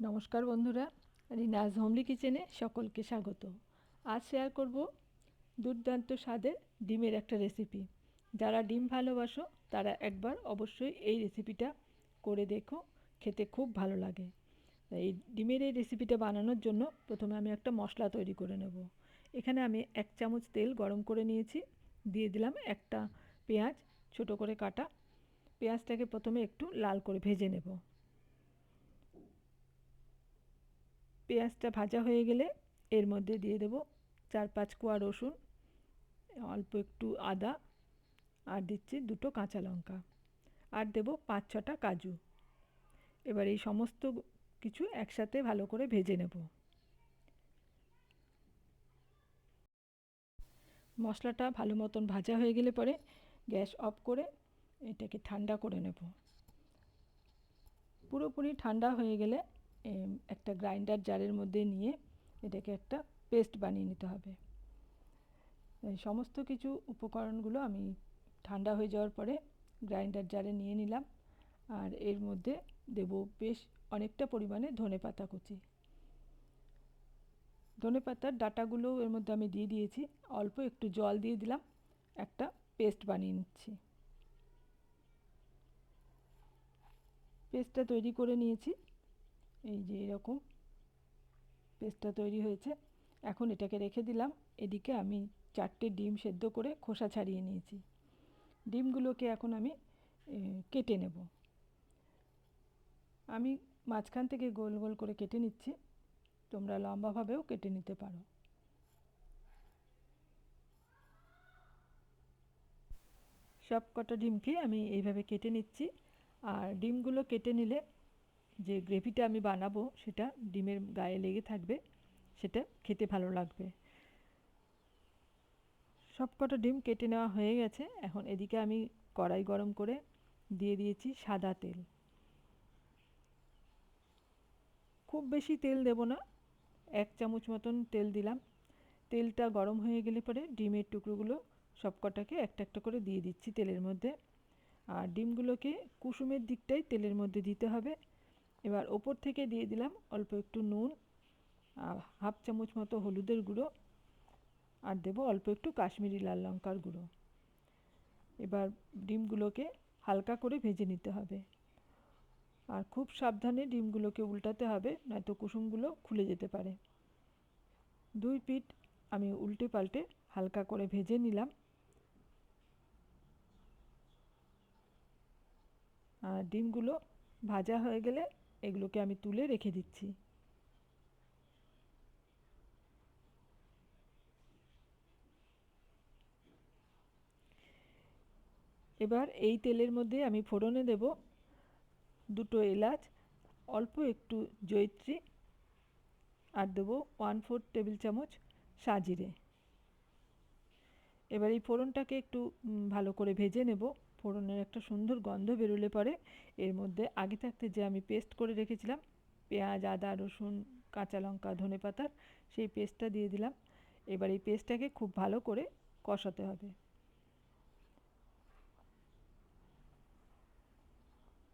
নমস্কার বন্ধুরা, রিনাজ হোমলি কিচেনে সকলকে স্বাগত। আজ শেয়ার করব দুর্দান্ত স্বাদের ডিমের একটা রেসিপি যারা ডিম ভালোবাসো, তারা একবার অবশ্যই এই রেসিপিটা করে দেখো, খেতে খুব ভালো লাগে। এই ডিমের এই রেসিপিটা বানানোর জন্য প্রথমে আমি একটা মশলা তৈরি করে নেব। এখানে আমি এক চামচ তেল গরম করে নিয়েছি, দিয়ে দিলাম একটা পেঁয়াজ ছোট করে কাটা। পেঁয়াজটাকে প্রথমে একটু লাল করে ভেজে নেব। পেঁয়াজটা ভাজা হয়ে গেলে এর মধ্যে দিয়ে দেবো চার পাঁচ কোয়া রসুন, অল্প একটু আদা আর দিচ্ছি দুটো কাঁচা লঙ্কা আর দেব পাঁচ ছটা কাজু। এবার এই সমস্ত কিছু একসাথে ভালো করে ভেজে নেব। মশলাটা ভালো মতন ভাজা হয়ে গেলে পরে গ্যাস অফ করে এটাকে ঠান্ডা করে নেব। পুরোপুরি ঠান্ডা হয়ে গেলে একটা গ্রাইন্ডার জারের মধ্যে নিয়ে এটাকে একটা পেস্ট বানিয়ে নিতে হবে। সমস্ত কিছু উপকরণগুলো আমি ঠান্ডা হয়ে যাওয়ার পরে গ্রাইন্ডার জারে নিয়ে নিলাম আর এর মধ্যে দেব বেশ অনেকটা পরিমাণে ধনে পাতা কুচি। ধনে পাতার ডাটাগুলো এর মধ্যে আমি দিয়ে দিয়েছি, অল্প একটু জল দিয়ে দিলাম, একটা পেস্ট বানিয়ে নিচ্ছি। পেস্টটা তৈরি করে নিয়েছি। এই যে এরকম পেস্টটা তৈরি হয়েছে, এখন এটাকে রেখে দিলাম। এদিকে আমি চারটে ডিম সেদ্ধ করে খোসা ছাড়িয়ে নিয়েছি। ডিমগুলোকে এখন আমি কেটে নেব। আমি মাঝখান থেকে গোল গোল করে কেটে নিচ্ছি। তোমরা লম্বাভাবেও কেটে নিতে পারো। সব কটা ডিমকে আমি এইভাবে কেটে নিচ্ছি। আর ডিমগুলো কেটে নিলে যে গ্রেভিটা আমি বানাবো, সেটা ডিমের গায়ে লেগে থাকবে, সেটা খেতে ভালো লাগবে। সব কটা ডিম কেটে নেওয়া হয়ে গেছে। এখন এদিকে আমি কড়াই গরম করে দিয়ে দিয়েছি সাদা তেল। খুব বেশি তেল দেব না, এক চামচ মতন তেল দিলাম। তেলটা গরম হয়ে গেলে পরে ডিমের টুকরোগুলো সব কটাকে একটা একটা করে দিয়ে দিচ্ছি তেলের মধ্যে। আর ডিমগুলোকে কুসুমের দিকটাই তেলের মধ্যে দিতে হবে। এবার ওপর থেকে দিয়ে দিলাম অল্প একটু নুন আর হাফ চামচ মতো হলুদের গুঁড়ো আর দেবো অল্প একটু কাশ্মীরি লাল লঙ্কার গুঁড়ো। এবার ডিমগুলোকে হালকা করে ভেজে নিতে হবে। আর খুব সাবধানে ডিমগুলোকে উল্টাতে হবে, নয়তো কুসুমগুলো খুলে যেতে পারে। দুই পিঠ আমি উল্টে পাল্টে হালকা করে ভেজে নিলাম। আর ডিমগুলো ভাজা হয়ে গেলে এগুলোকে আমি তুলে রেখে দিচ্ছি। এবার এই তেলের মধ্যে আমি ফোড়নে দেব দুটো এলাচ, অল্প একটু জৈত্রী আর দেবো ওয়ান ফোর টেবিল চামচ সাজিরে। এবার এই ফোড়নটাকে একটু ভালো করে ভেজে নেব। ফোড়নের একটা সুন্দর গন্ধ বেরোলে পরে এর মধ্যে আগে থাকতে যে আমি পেস্ট করে রেখেছিলাম, পেঁয়াজ, আদা, রসুন, কাঁচা লঙ্কা, ধনে পাতার সেই পেস্টটা দিয়ে দিলাম। এবার এই পেস্টটাকে খুব ভালো করে কষাতে হবে।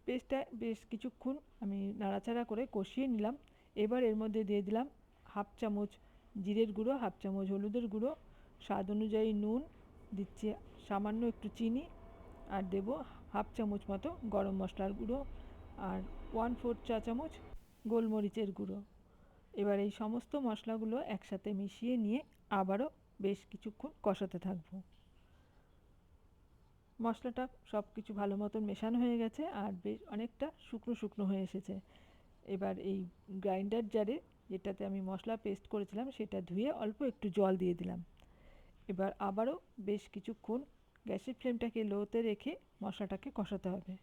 পেস্টটা বেশ কিছুক্ষণ আমি নাড়াচাড়া করে কষিয়ে নিলাম। এবার এর মধ্যে দিয়ে দিলাম হাফ চামচ জিরের গুঁড়ো, হাফ চামচ হলুদের গুঁড়ো, স্বাদ অনুযায়ী নুন, দিচ্ছি সামান্য একটু চিনি আর দেব হাফ চামচ মতো গরম মশলার গুঁড়ো আর ওয়ান ফোর চা চামচ গোলমরিচের গুঁড়ো। এবার এই সমস্ত মশলাগুলো একসাথে মিশিয়ে নিয়ে আবারও বেশ কিছুক্ষণ কষাতে থাকব। মশলাটা সব কিছু ভালো মতন মেশানো হয়ে গেছে আর বেশ অনেকটা শুকনো শুকনো হয়ে এসেছে। এবার এই গ্রাইন্ডার জারে যেটাতে আমি মশলা পেস্ট করেছিলাম সেটা ধুয়ে অল্প একটু জল দিয়ে দিলাম। এবার আবারও বেশ কিছুক্ষণ গ্যাসের ফ্লেমটাকে লোতে রেখে মশলাটাকে কষাতে হবে।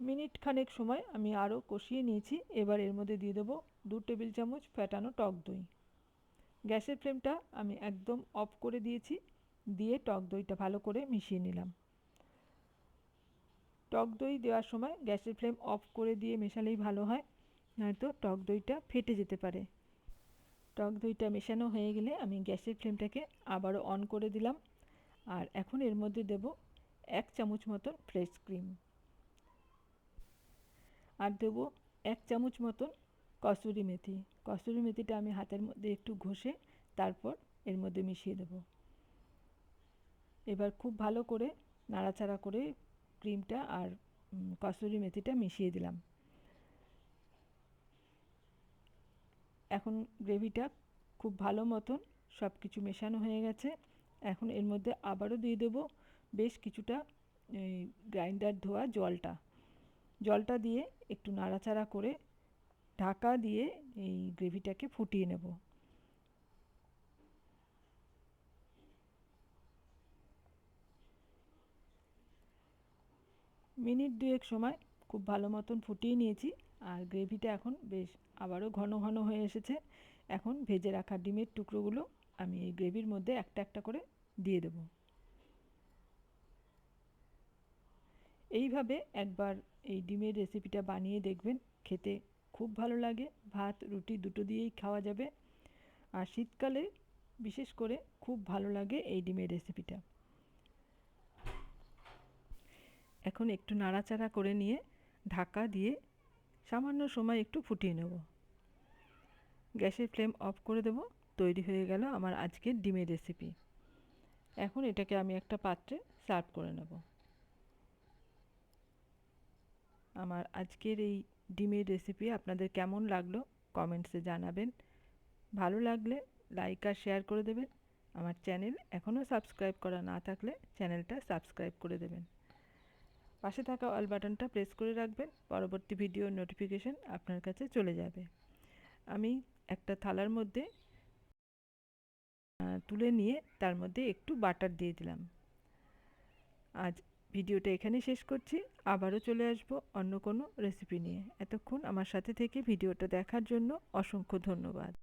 মিনিট খানেক সময় আমি আরও কষিয়ে নিয়েছি। এবার এর মধ্যে দিয়ে দেবো দু টেবিল চামচ ফ্যাটানো টক দই। গ্যাসের ফ্লেমটা আমি একদম অফ করে দিয়েছি, দিয়ে টক দইটা ভালো করে মিশিয়ে নিলাম। টক দই দেওয়ার সময় গ্যাসের ফ্লেম অফ করে দিয়ে মেশালেই ভালো হয়, নয়তো টক দইটা ফেটে যেতে পারে। টক দইটা মেশানো হয়ে গেলে আমি গ্যাসের ফ্লেমটাকে আবারও অন করে দিলাম। আর এখন এর মধ্যে দেব এক চামচ মতন ফ্রেশ ক্রিম আর দেবো এক চামচ মতন কসুরি মেথি। কসুরি মেথিটা আমি হাতের মধ্যে একটু ঘষে তারপর এর মধ্যে মিশিয়ে দেব। এবার খুব ভালো করে নাড়াচাড়া করে ক্রিমটা আর কসুরি মেথিটা মিশিয়ে দিলাম। এখন গ্রেভিটা খুব ভালো মতন সব কিছু মেশানো হয়ে গেছে। এখন এর মধ্যে আবারও দিয়ে দেবো বেশ কিছুটা গ্রাইন্ডার ধোয়া জলটা। জলটা দিয়ে একটু নাড়াচাড়া করে ঢাকা দিয়ে এই গ্রেভিটাকে ফুটিয়ে নেব। মিনিট দুয়েক সময় খুব ভালো মতন ফুটিয়ে নিয়েছি আর গ্রেভিটা এখন বেশ আবারও ঘন ঘন হয়ে এসেছে। এখন ভেজে রাখা ডিমের টুকরোগুলো আমি এই গ্রেভির মধ্যে একটা একটা করে দিয়ে দেব। এইভাবে একবার এই ডিমের রেসিপিটা বানিয়ে দেখবেন, খেতে খুব ভালো লাগে। ভাত, রুটি দুটো দিয়েই খাওয়া যাবে। আর শীতকালে বিশেষ করে খুব ভালো লাগে এই ডিমের রেসিপিটা এখন একটু নাড়াচাড়া করে নিয়ে ঢাকা দিয়ে সামান্য সময় একটু ফুটিয়ে নেব। গ্যাসের ফ্লেম অফ করে দেব। তৈরি হয়ে গেল আমার আজকের ডিমের রেসিপি এখন এটাকে আমি একটা পাত্রে সার্ভ করে নেব। আমার আজকের এই ডিমের রেসিপি আপনাদের কেমন লাগল কমেন্টসে জানাবেন। ভালো লাগলে লাইক আর শেয়ার করে দেবেন। আমার চ্যানেল এখনও সাবস্ক্রাইব করা না থাকলে চ্যানেলটা সাবস্ক্রাইব করে দেবেন। পাশে থাকা অল বাটনটা প্রেস করে রাখবেন, পরবর্তী ভিডিওর নোটিফিকেশন আপনার কাছে চলে যাবে। আমি একটা থালার মধ্যে তুলে নিয়ে তার মধ্যে একটু বাটার দিয়ে দিলাম। আজ ভিডিওটা এখানে শেষ করছি। আবারও চলে আসব অন্য কোনো রেসিপি নিয়ে। এতক্ষণ আমার সাথে থেকে ভিডিওটা দেখার জন্য অসংখ্য ধন্যবাদ।